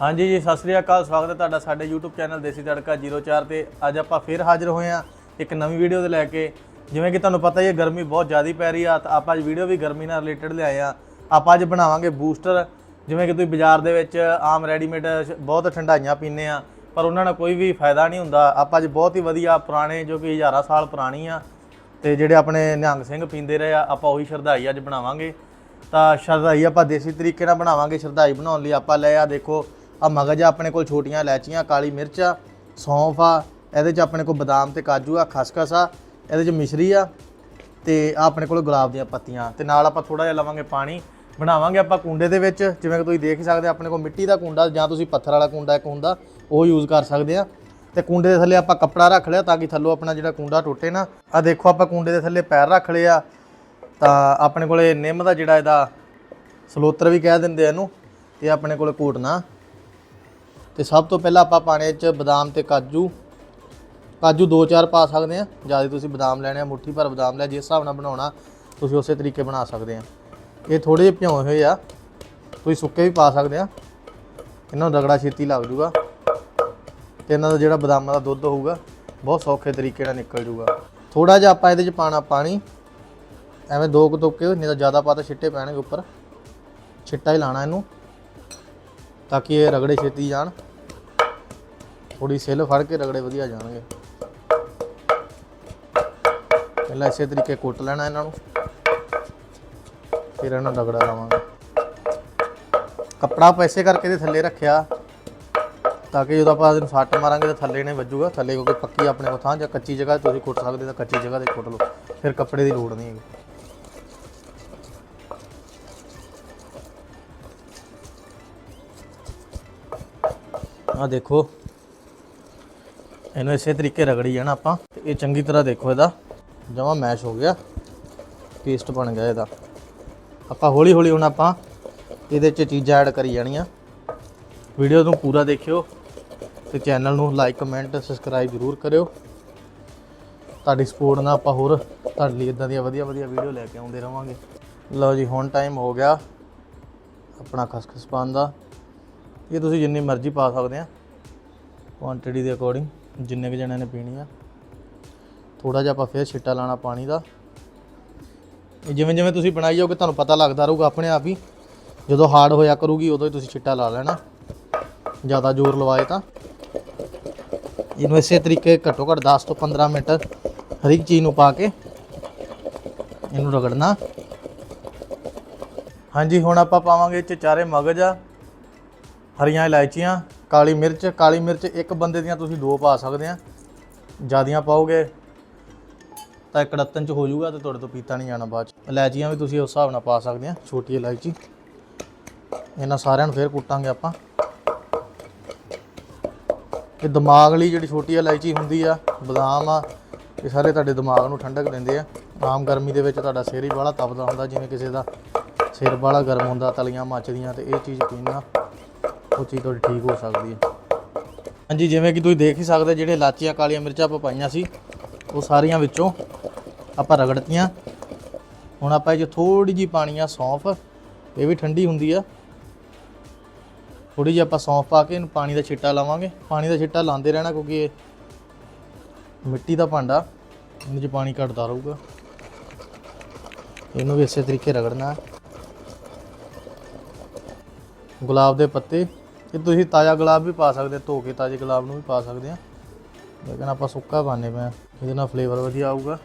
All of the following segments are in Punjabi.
ਹਾਂਜੀ ਜੀ, ਸਤਿ ਸ੍ਰੀ ਅਕਾਲ, ਸਵਾਗਤ ਹੈ ਤੁਹਾਡਾ ਸਾਡੇ YouTube ਚੈਨਲ ਦੇਸੀ ਤੜਕਾ 04 ਤੇ। ਅੱਜ ਆਪਾਂ ਫਿਰ ਹਾਜ਼ਰ ਹੋਏ ਆ ਇੱਕ ਨਵੀਂ ਵੀਡੀਓ ਦੇ ਲੈ ਕੇ। ਜਿਵੇਂ ਕਿ ਤੁਹਾਨੂੰ ਪਤਾ ਹੀ ਹੈ, ਗਰਮੀ ਬਹੁਤ ਜ਼ਿਆਦਾ ਪੈ ਰਹੀ ਆ, ਤਾਂ ਆਪਾਂ ਅੱਜ ਵੀਡੀਓ ਵੀ ਗਰਮੀ ਨਾਲ ਰਿਲੇਟਡ ਲਿਆਏ ਆ ਆਪਾਂ ਅੱਜ ਬਣਾਵਾਂਗੇ ਬੂਸਟਰ, ਜਿਵੇਂ ਕਿ ਤੁਸੀਂ ਬਾਜ਼ਾਰ ਦੇ ਵਿੱਚ ਆਮ ਰੈਡੀਮੇਡ ਬਹੁਤ ਠੰਡਾਈਆਂ ਪੀਂਦੇ ਆ ਪਰ ਉਹਨਾਂ ਨਾਲ ਕੋਈ ਵੀ ਫਾਇਦਾ ਨਹੀਂ ਹੁੰਦਾ। ਆਪਾਂ ਅੱਜ ਬਹੁਤ ਹੀ ਵਧੀਆ ਪੁਰਾਣੇ, ਜੋ ਕਿ ਹਜ਼ਾਰਾਂ ਸਾਲ ਪੁਰਾਣੀ ਆ, ਤੇ ਜਿਹੜੇ ਆਪਣੇ ਨਿਹੰਗ ਸਿੰਘ ਪੀਂਦੇ ਰਹੇ ਆ, ਆਪਾਂ ਉਹੀ ਸ਼ਰਧਾਈ ਅੱਜ ਬਣਾਵਾਂਗੇ। ਤਾਂ ਸ਼ਰਧਾਈ ਆਪਾਂ ਦੇਸੀ ਤਰੀਕੇ ਨਾਲ ਬਣਾਵਾਂਗੇ, ਸ਼ਰਧਾਈ ਬਣਾਉਣ ਲਈ ਆਪਾਂ ਲੈ ਆ, ਦੇਖੋ ਆ ਮਗਜ ਆ ਆਪਣੇ ਕੋਲ ਛੋਟੀਆਂ ਇਲਾਇਚੀਆਂ, ਕਾਲੀ ਮਿਰਚ ਆ, ਸੌਂਫ ਆ, ਇਹਦੇ ਚ ਆਪਣੇ ਕੋਲ ਬਦਾਮ ਤੇ ਕਾਜੂ ਆ, ਖਸਖਸ ਆ, ਇਹਦੇ ਚ ਮਿਸ਼ਰੀ ਆ, ਤੇ ਆ ਆਪਣੇ ਕੋਲ ਗੁਲਾਬ ਦੀਆਂ ਪੱਤੀਆਂ। ਤੇ ਨਾਲ ਆਪਾਂ ਥੋੜਾ ਜਿਹਾ ਲਵਾਂਗੇ ਪਾਣੀ, ਬਣਾਵਾਂਗੇ ਆਪਾਂ ਕੁੰਡੇ ਦੇ ਵਿੱਚ, ਜਿਵੇਂ ਕਿ ਤੁਸੀਂ ਦੇਖ ਹੀ ਸਕਦੇ ਆਪਣੇ ਕੋਲ ਮਿੱਟੀ ਦਾ ਕੁੰਡਾ ਜਾਂ ਤੁਸੀਂ ਪੱਥਰ ਵਾਲਾ ਕੁੰਡਾ ਇੱਕ ਹੁੰਦਾ ਉਹ ਯੂਜ਼ ਕਰ ਸਕਦੇ ਆ। ਤੇ ਕੁੰਡੇ ਦੇ ਥੱਲੇ ਆਪਾਂ ਕੱਪੜਾ ਰੱਖ ਲਿਆ ਤਾਂ ਕਿ ਥੱਲੋਂ ਆਪਣਾ ਜਿਹੜਾ ਕੁੰਡਾ ਟੁੱਟੇ ਨਾ ਆ ਦੇਖੋ ਆਪਾਂ ਕੁੰਡੇ ਦੇ ਥੱਲੇ ਪੈਰ ਰੱਖ ਲਏ ਆ, ਤਾਂ ਆਪਣੇ ਕੋਲੇ ਨਿੰਮ ਦਾ ਜਿਹੜਾ ਇਹਦਾ ਸਲੋਤਰ ਵੀ ਕਹਿ ਦਿੰਦੇ ਆ ਇਹਨੂੰ, ਤੇ ਆਪਣੇ ਕੋਲੇ ਘੋਟਣਾ। ਤੇ ਸਭ ਤੋਂ ਪਹਿਲਾਂ ਆਪਾਂ ਪਾਣੇ 'ਚ ਬਦਾਮ ਤੇ ਕਾਜੂ। ਕਾਜੂ 2-4 ਪਾ ਸਕਦੇ ਆ ਜ਼ਿਆਦਾ ਤੁਸੀਂ ਬਦਾਮ ਲੈਣੇ ਆ, ਮੁੱਠੀ ਭਰ ਬਦਾਮ ਲੈ, ਜਿਸ ਹਿਸਾਬ ਨਾਲ ਬਣਾਉਣਾ, ਤੁਸੀਂ ਉਸੇ ਤਰੀਕੇ ਬਣਾ ਸਕਦੇ ਆ ਇਹ ਥੋੜੇ ਜਿਹੇ ਭਿਉਂ ਹੋਏ ਆ। ਤੁਸੀਂ ਸੁੱਕੇ ਵੀ ਪਾ ਸਕਦੇ ਆ ਇਹਨਾਂ ਨੂੰ ਰਗੜਾ ਛੇਤੀ ਲੱਗ ਜੂਗਾ। ਤੇ ਇਹਨਾਂ ਦਾ ਜਿਹੜਾ ਬਦਾਮਾਂ ਦਾ ਦੁੱਧ ਹੋਊਗਾ, ਬਹੁਤ ਸੌਖੇ ਤਰੀਕੇ ਨਾਲ ਨਿਕਲ ਜੂਗਾ। ਥੋੜਾ ਜਿਹਾ ਆਪਾਂ ਇਹਦੇ 'ਚ ਪਾਣਾ ਪਾਣੀ। ਐਵੇਂ ਦੋ ਕੁ ਤੁੱਕੇ ਨਹੀਂ ਤਾਂ ਜ਼ਿਆਦਾ ਪਾ ਤਾਂ ਛਿੱਟੇ ਪੈਣਗੇ ਉੱਪਰ। ਛਿੱਟਾ ਹੀ ਲਾਣਾ ਇਹਨੂੰ, ਤਾਂ ਕਿ ਇਹ ਰਗੜੇ ਛੇਤੀ ਜਾਣ। ਥੋੜੀ ਸਿੱਲ ਫੜ ਕੇ ਰਗੜੇ ਵਧੀਆ ਜਾਣਗੇ। ਪਹਿਲਾਂ ਇਸੇ ਤਰੀਕੇ ਕੁੱਟ ਲੈਣਾ ਇਹਨਾਂ ਨੂੰ। ਫਿਰ ਇਹਨਾਂ ਨੂੰ ਰਗੜਾ ਲਾਵਾਂਗੇ। ਕੱਪੜਾ ਪੈਸੇ ਕਰਕੇ ਦੇ ਥੱਲੇ ਰੱਖਿਆ, ਤਾਂ ਕਿ ਜਦੋਂ ਆਪਾਂ ਇਹਨੂੰ ਸੱਟ ਮਾਰਾਂਗੇ ਤਾਂ ਥੱਲੇ ਨੇ ਵੱਜੂਗਾ। ਥੱਲੇ ਕਿਉਂਕਿ ਪੱਕੀ ਆਪਣੇ ਕੋਲ ਥਾਂ ਜਾਂ ਕੱਚੀ ਜਗ੍ਹਾ ਤੇ ਤੁਸੀਂ ਕੁੱਟ ਸਕਦੇ ਤਾਂ ਕੱਚੀ ਜਗ੍ਹਾ ਤੇ ਕੁੱਟ ਲਓ। ਫਿਰ ਕੱਪੜੇ ਦੀ ਲੋੜ ਨਹੀਂ ਹੈਗੀ। ਆ ਦੇਖੋ ਇਹਨੂੰ ਇਸੇ ਤਰੀਕੇ ਰਗੜੀ ਜਾਣਾ ਆਪਾਂ। ਤੇ ਇਹ ਚੰਗੀ ਤਰ੍ਹਾਂ ਦੇਖੋ ਇਹਦਾ। ਜਮਾ ਮੈਸ਼ ਹੋ ਗਿਆ। ਪੇਸਟ ਬਣ ਗਿਆ ਇਹਦਾ। ਆਪਾਂ ਹੌਲੀ ਹੌਲੀ ਹੁਣ ਆਪਾਂ ਇਹਦੇ 'ਚ ਚੀਜ਼ਾਂ ਐਡ ਕਰੀ ਜਾਣੀਆਂ। ਵੀਡੀਓ ਨੂੰ ਪੂਰਾ ਦੇਖਿਓ। ਤੇ ਚੈਨਲ ਨੂੰ ਲਾਈਕ ਕਮੈਂਟ ਸਬਸਕ੍ਰਾਈਬ ਜ਼ਰੂਰ ਕਰਿਓ। ਤੁਹਾਡੀ ਸਪੋਰਟ ਨਾਲ ਆਪਾਂ ਹੋਰ ਤੁਹਾਡੇ ਲਈ ਇਦਾਂ ਦੀਆਂ ਵਧੀਆ ਵਧੀਆ ਵੀਡੀਓ ਲੈ ਕੇ ਆਉਂਦੇ ਰਵਾਂਗੇ। ਲਓ ਜੀ, ਹੁਣ ਟਾਈਮ ਹੋ ਗਿਆ ਆਪਣਾ ਖਸਖਸ ਪਾਉਣ ਦਾ। ਇਹ ਤੁਸੀਂ ਜਿੰਨੀ ਮਰਜ਼ੀ ਪਾ ਸਕਦੇ ਆ। ਕੁਆਂਟੀਟੀ ਦੇ ਅਕੋਰਡਿੰਗ ਜਿੰਨੇ ਕੁ ਜਣਿਆਂ ਨੇ ਪੀਣੀ ਆ। ਥੋੜਾ ਜਿਹਾ ਆਪਾਂ ਫੇਰ ਛਿੱਟਾ ਲਾਣਾ ਪਾਣੀ ਦਾ। ਇਹ ਜਿਵੇਂ ਜਿਵੇਂ ਤੁਸੀਂ ਬਣਾਈ ਜਾਓਗੇ, ਤੁਹਾਨੂੰ ਪਤਾ ਲੱਗਦਾ ਰਹੂਗਾ ਆਪਣੇ ਆਪ ਹੀ। ਜਦੋਂ ਹਾਰਡ ਹੋਇਆ ਕਰੂਗੀ, ਉਦੋਂ ਹੀ ਤੁਸੀਂ ਛਿੱਟਾ ਲਾ ਲੈਣਾ। ਜ਼ਿਆਦਾ ਜ਼ੋਰ ਲਵਾਏ ਤਾਂ। ਇਹਨੂੰ ਇਸੇ ਤਰੀਕੇ ਘੱਟੋ ਘੱਟ 10 ਤੋਂ 15 ਮਿੰਟ ਹਰ ਇੱਕ ਚੀਜ਼ ਨੂੰ ਪਾ ਕੇ ਇਹਨੂੰ ਰਗੜਨਾ। ਹਾਂਜੀ, ਹੁਣ ਆਪਾਂ ਪਾਵਾਂਗੇ 'ਚ ਚਾਰੇ ਮਗਜ ਹਰੀਆਂ ਇਲਾਇਚੀਆਂ। ਕਾਲੀ ਮਿਰਚ ਕਾਲੀ ਮਿਰਚ ਇੱਕ ਬੰਦੇ ਦੀਆਂ ਤੁਸੀਂ ਦੋ ਪਾ ਸਕਦੇ ਆ। ਜਿਆਦੀਆਂ ਪਾਓਗੇ ਤਾਂ ਕੜਤਨ ਚ ਹੋ ਜਾਊਗਾ ਤੇ ਤੁਹਾਡੇ ਤੋਂ ਪੀਤਾ ਨਹੀਂ ਜਾਣਾ ਬਾਅਦ ਚ। ਇਲਾਇਚੀਆਂ ਵੀ ਤੁਸੀਂ ਉਸ ਹਿਸਾਬ ਨਾਲ ਪਾ ਸਕਦੇ ਆ, ਛੋਟੀ ਇਲਾਇਚੀ। ਇਹਨਾਂ ਸਾਰਿਆਂ ਨੂੰ ਫੇਰ ਕੁੱਟਾਂਗੇ ਆਪਾਂ। ਇਹ ਦਿਮਾਗ ਲਈ ਜਿਹੜੀ ਛੋਟੀ ਇਲਾਇਚੀ ਹੁੰਦੀ ਆ, ਬਦਾਮ ਆ, ਇਹ ਸਾਰੇ ਤੁਹਾਡੇ ਦਿਮਾਗ ਨੂੰ ਠੰਡਕ ਦਿੰਦੇ ਆ। ਆਮ ਗਰਮੀ ਦੇ ਵਿੱਚ ਤੁਹਾਡਾ ਸਿਰ ਹੀ ਬਾਹਲਾ ਤਪਦਾ ਹੁੰਦਾ, ਜਿਵੇਂ ਕਿਸੇ ਦਾ ਸਿਰ ਬਾਹਲਾ ਗਰਮ ਹੁੰਦਾ, ਤਲੀਆਂ ਮੱਚਦੀਆਂ ਤੇ ਇਹ ਚੀਜ਼ ਪੀਣਾ ਉਹ ਚੀਜ਼ ਤੁਹਾਡੀ ਠੀਕ ਹੋ ਸਕਦੀ ਹੈ। ਹਾਂਜੀ, ਜਿਵੇਂ ਕਿ ਤੁਸੀਂ ਦੇਖ ਹੀ ਸਕਦੇ, ਜਿਹੜੇ ਲਾਚੀਆਂ ਕਾਲੀਆਂ ਮਿਰਚਾਂ ਆਪਾਂ ਪਾਈਆਂ ਸੀ, ਉਹ ਸਾਰੀਆਂ ਵਿੱਚੋਂ ਆਪਾਂ ਰਗੜਤੀਆਂ। ਹੁਣ ਆਪਾਂ ਇਹ 'ਚ ਥੋੜੀ ਜੀ ਪਾਣੀ ਆ, ਸੌਂਫ, ਇਹ ਵੀ ਠੰਡੀ ਹੁੰਦੀ ਆ। ਥੋੜੀ ਜਿਹੀ ਆਪਾਂ ਸੌਂਫ ਪਾ ਕੇ ਇਹਨੂੰ ਪਾਣੀ ਦਾ ਛਿੱਟਾ ਲਾਵਾਂਗੇ। ਪਾਣੀ ਦਾ ਛਿੱਟਾ ਲਾਉਂਦੇ ਰਹਿਣਾ ਕਿਉਂਕਿ ਇਹ ਮਿੱਟੀ ਦਾ ਭਾਂਡਾ, ਇਹਦੇ 'ਚ ਪਾਣੀ ਘਟਦਾ ਰਹੂਗਾ। ਇਹਨੂੰ ਵੀ ਇਸੇ ਤਰੀਕੇ ਰਗੜਨਾ। ਗੁਲਾਬ ਦੇ ਪੱਤੇ ਇਹ ਤੁਸੀਂ ਤਾਜ਼ਾ ਗੁਲਾਬ ਵੀ ਪਾ ਸਕਦੇ ਧੋ ਕੇ ਤਾਜ਼ੇ ਗੁਲਾਬ ਨੂੰ ਵੀ ਪਾ ਸਕਦੇ ਆ। ਲੇਕਿਨ ਆਪਾਂ ਸੁੱਕਾ ਪਾਣੇ ਪਿਆ ਇਹਦੇ ਨਾਲ ਫਲੇਵਰ ਵਧੀਆ ਆਊਗਾ।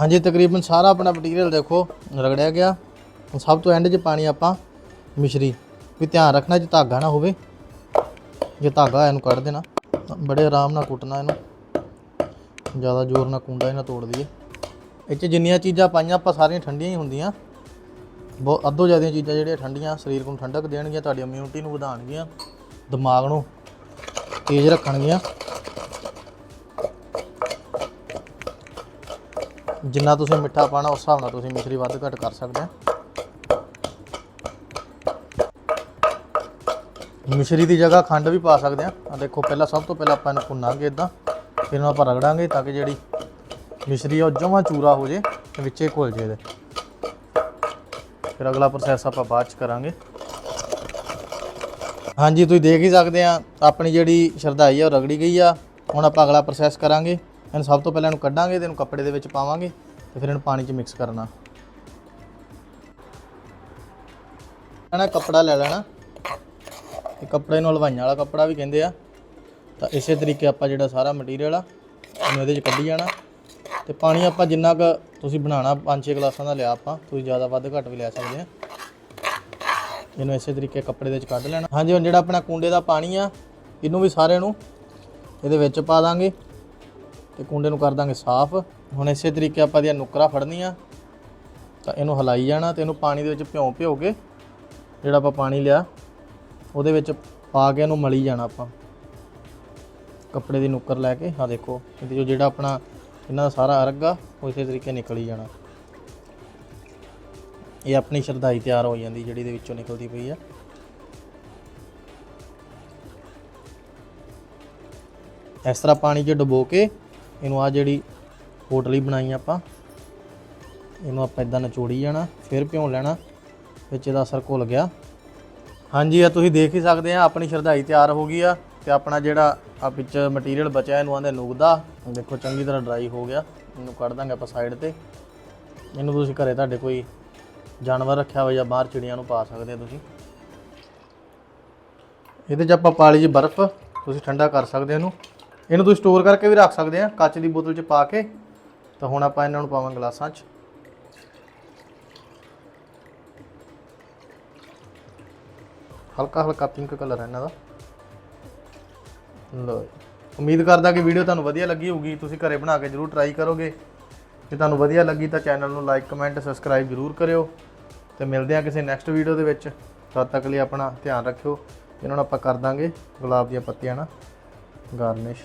ਹਾਂਜੀ, ਤਕਰੀਬਨ ਸਾਰਾ ਆਪਣਾ ਮਟੀਰੀਅਲ ਦੇਖੋ, ਰਗੜਿਆ ਗਿਆ। ਸਭ ਤੋਂ ਐਂਡ 'ਚ ਪਾਣੀ ਆਪਾਂ ਮਿਸ਼ਰੀ, ਵੀ ਧਿਆਨ ਰੱਖਣਾ ਜੇ ਧਾਗਾ ਨਾ ਹੋਵੇ। ਜੇ ਧਾਗਾ ਇਹਨੂੰ ਕੱਢ ਦੇਣਾ, ਬੜੇ ਆਰਾਮ ਨਾਲ ਕੁੱਟਣਾ ਇਹਨੂੰ। ਜ਼ਿਆਦਾ ਜ਼ੋਰ ਨਾਲ ਕੁੰਡਾ ਇਹਨਾਂ ਤੋੜ ਦਈਏ। ਇਹ 'ਚ ਜਿੰਨੀਆਂ ਚੀਜ਼ਾਂ ਪਾਈਆਂ, ਆਪਾਂ ਸਾਰੀਆਂ ਠੰਡੀਆਂ ਹੀ ਹੁੰਦੀਆਂ। ਬਹੁਤ ਅੱਧੋ ਜ਼ਿਆਦੀਆਂ ਚੀਜ਼ਾਂ ਜਿਹੜੀਆਂ ਠੰਡੀਆਂ, ਸਰੀਰ ਨੂੰ ਠੰਡਕ ਦੇਣਗੀਆਂ, ਤੁਹਾਡੀ ਇਮਿਊਨਿਟੀ ਨੂੰ ਵਧਾਉਣਗੀਆਂ, ਦਿਮਾਗ ਨੂੰ ਤੇਜ਼ ਰੱਖਣਗੀਆਂ। ਜਿੰਨਾ ਤੁਸੀਂ ਮਿੱਠਾ ਪਾਣਾ, ਉਸ ਹਿਸਾਬ ਨਾਲ ਤੁਸੀਂ ਮਿਸ਼ਰੀ ਵੱਧ ਘੱਟ ਕਰ ਸਕਦੇ ਆ ਮਿਸ਼ਰੀ ਦੀ ਜਗ੍ਹਾ ਖੰਡ ਵੀ ਪਾ ਸਕਦੇ ਆ ਆ ਦੇਖੋ, ਪਹਿਲਾਂ ਸਭ ਤੋਂ ਪਹਿਲਾਂ ਆਪਾਂ ਇਹਨੂੰ ਭੁੰਨਾਂਗੇ ਇਦਾਂ ਫਿਰ ਇਹਨੂੰ ਆਪਾਂ ਰਗੜਾਂਗੇ ਤਾਂ ਕਿ ਜਿਹੜੀ ਮਿਸ਼ਰੀ ਆ, ਉਹ ਜਮਾਂ ਚੂਰਾ ਹੋ ਜੇ ਤੇ ਵਿੱਚੇ ਘੁਲ ਜੇ ਇਹਦੇ। ਫਿਰ ਅਗਲਾ ਪ੍ਰੋਸੈਸ ਆਪਾਂ ਬਾਅਦ ਚ ਕਰਾਂਗੇ। ਹਾਂਜੀ, ਤੁਸੀਂ ਦੇਖ ਹੀ ਸਕਦੇ ਆ, ਆਪਣੀ ਜਿਹੜੀ ਸ਼ਰਧਾਈ ਆ, ਉਹ ਰਗੜੀ ਗਈ ਆ। ਹੁਣ ਆਪਾਂ ਅਗਲਾ ਪ੍ਰੋਸੈਸ ਕਰਾਂਗੇ। ਇਹਨੂੰ ਸਭ ਤੋਂ ਪਹਿਲਾਂ ਇਹਨੂੰ ਕੱਢਾਂਗੇ ਤੇ ਇਹਨੂੰ ਕੱਪੜੇ ਦੇ ਵਿੱਚ ਪਾਵਾਂਗੇ ਤੇ ਫਿਰ ਇਹਨੂੰ ਪਾਣੀ 'ਚ ਮਿਕਸ ਕਰਨਾ। ਲੈਣਾ ਕੱਪੜਾ ਲੈ ਲੈਣਾ। ਇਹ ਕੱਪੜੇ ਨੂੰ ਹਲਵਾਈਆਂ ਵਾਲਾ ਕੱਪੜਾ ਵੀ ਕਹਿੰਦੇ ਆ। ਤਾਂ ਇਸੇ ਤਰੀਕੇ ਆਪਾਂ ਜਿਹੜਾ ਸਾਰਾ ਮਟੀਰੀਅਲ ਆ, ਇਹਨੂੰ ਇਹਦੇ 'ਚ ਕੱਢੀ ਜਾਣਾ। ਤੇ ਪਾਣੀ ਆਪਾਂ ਜਿੰਨਾ ਕੁ ਤੁਸੀਂ ਬਣਾਉਣਾ 5-6 ਗਲਾਸਾਂ ਦਾ ਲਿਆ ਆਪਾਂ, ਤੁਸੀਂ ਜ਼ਿਆਦਾ ਵੱਧ ਘੱਟ ਵੀ ਲੈ ਸਕਦੇ ਆ। ਇਹਨੂੰ ਇਸੇ ਤਰੀਕੇ ਕੱਪੜੇ ਦੇ ਵਿੱਚ ਕੱਢ ਲੈਣਾ। ਹਾਂਜੀ, ਹੁਣ ਜਿਹੜਾ ਆਪਣਾ ਕੁੰਡੇ ਦਾ ਪਾਣੀ ਆ, ਇਹਨੂੰ ਵੀ ਸਾਰੇ ਨੂੰ ਇਹਦੇ ਵਿੱਚ ਪਾ ਦਾਂਗੇ ਤੇ ਕੁੰਡੇ ਨੂੰ ਕਰ ਦਾਂਗੇ ਸਾਫ਼। ਹੁਣ ਇਸੇ ਤਰੀਕੇ ਆਪਾਂ ਦੀਆਂ ਨੁਕਰਾਂ ਫੜਨੀਆਂ, ਤਾਂ ਇਹਨੂੰ ਹਲਾਈ ਜਾਣਾ ਤੇ ਇਹਨੂੰ ਪਾਣੀ ਦੇ ਵਿੱਚ ਭਿਉਂ ਭਿਉ ਕੇ ਜਿਹੜਾ ਆਪਾਂ ਪਾਣੀ ਲਿਆ, ਉਹਦੇ ਵਿੱਚ ਪਾ ਕੇ ਇਹਨੂੰ ਮਲੀ ਜਾਣਾ ਆਪਾਂ। ਕੱਪੜੇ ਦੀ ਨੁੱਕਰ ਲੈ ਕੇ ਆ ਦੇਖੋ, ਇਹਦੇ ਜੋ ਜਿਹੜਾ ਆਪਣਾ ਇਹਨਾਂ ਦਾ ਸਾਰਾ ਅਰਗਾ ਆ ਇਸੇ ਤਰੀਕੇ ਨਿਕਲ ਹੀ ਜਾਣਾ। ਇਹ ਆਪਣੀ ਸ਼ਰਧਾਈ ਤਿਆਰ ਹੋ ਜਾਂਦੀ, ਜਿਹੜੀ ਦੇ ਵਿੱਚੋਂ ਨਿਕਲਦੀ ਪਈ ਆ। ਇਸ ਤਰ੍ਹਾਂ ਪਾਣੀ 'ਚ ਡੁਬੋ ਕੇ ਇਹਨੂੰ ਆ ਜਿਹੜੀ ਪੋਟਲੀ ਬਣਾਈ ਆਪਾਂ, ਇਹਨੂੰ ਆਪਾਂ ਇਦਾਂ ਨਚੋੜੀ ਜਾਣਾ, ਫਿਰ ਭਿਉਂ ਲੈਣਾ, ਵਿੱਚ ਇਹਦਾ ਅਸਰ ਘੁਲ ਗਿਆ। ਹਾਂਜੀ ਆ ਤੁਸੀਂ ਦੇਖ ਹੀ ਸਕਦੇ ਆ, ਆਪਣੀ ਸ਼ਰਧਾਈ ਤਿਆਰ ਹੋ ਗਈ ਆ। ਤੇ ਆਪਣਾ ਜਿਹੜਾ ਆ ਵਿੱਚ ਮਟੀਰੀਅਲ ਬਚਿਆ ਇਹਨੂੰ ਆਂਦੇ ਨੁਗਦਾ ਦੇਖੋ ਚੰਗੀ ਤਰ੍ਹਾਂ ਡਰਾਈ ਹੋ ਗਿਆ। ਇਹਨੂੰ ਕੱਢ ਦਾਂਗੇ ਆਪਾਂ ਸਾਈਡ ਤੇ। ਇਹਨੂੰ ਤੁਸੀਂ ਘਰੇ ਤੁਹਾਡੇ ਕੋਈ ਜਾਨਵਰ ਰੱਖਿਆ ਹੋਇਆ ਜਾਂ ਬਾਹਰ ਚਿੜੀਆਂ ਨੂੰ ਪਾ ਸਕਦੇ ਆ ਤੁਸੀਂ। ਇਹਦੇ 'ਚ ਆਪਾਂ ਪਾਲੀ ਜੀ ਬਰਫ਼, ਤੁਸੀਂ ਠੰਡਾ ਕਰ ਸਕਦੇ ਇਹਨੂੰ। ਇਹਨੂੰ ਤੁਸੀਂ ਸਟੋਰ ਕਰਕੇ ਵੀ ਰੱਖ ਸਕਦੇ ਆ, ਕੱਚ ਦੀ ਬੋਤਲ 'ਚ ਪਾ ਕੇ। ਤਾਂ ਹੁਣ ਆਪਾਂ ਇਹਨਾਂ ਨੂੰ ਪਾਵਾਂ ਗਲਾਸਾਂ 'ਚ। ਹਲਕਾ ਹਲਕਾ ਪਿੰਕ ਕਲਰ ਹੈ ਇਹਨਾਂ ਦਾ। ਲੋ ਉਮੀਦ ਕਰਦਾ ਕਿ ਵੀਡੀਓ ਤੁਹਾਨੂੰ ਵਧੀਆ ਲੱਗੀ ਹੋਊਗੀ। ਤੁਸੀਂ ਘਰੇ ਬਣਾ ਕੇ ਜਰੂਰ ਟਰਾਈ ਕਰੋਗੇ। ਜੇ ਤੁਹਾਨੂੰ ਵਧੀਆ ਲੱਗੀ ਤਾਂ ਚੈਨਲ ਨੂੰ ਲਾਈਕ ਕਮੈਂਟ ਸਬਸਕ੍ਰਾਈਬ ਜਰੂਰ ਕਰਿਓ। ਤੇ ਮਿਲਦੇ ਹਾਂ ਕਿਸੇ ਨੈਕਸਟ ਵੀਡੀਓ ਦੇ ਵਿੱਚ। ਤਦ ਤੱਕ ਲਈ ਆਪਣਾ ਧਿਆਨ ਰੱਖਿਓ। ਇਹਨਾਂ ਨੂੰ ਆਪਾਂ ਕਰ ਦਾਂਗੇ, ਗੁਲਾਬ ਦੀਆਂ ਪੱਤੀਆਂ ਨਾਲ ਗਾਰਨਿਸ਼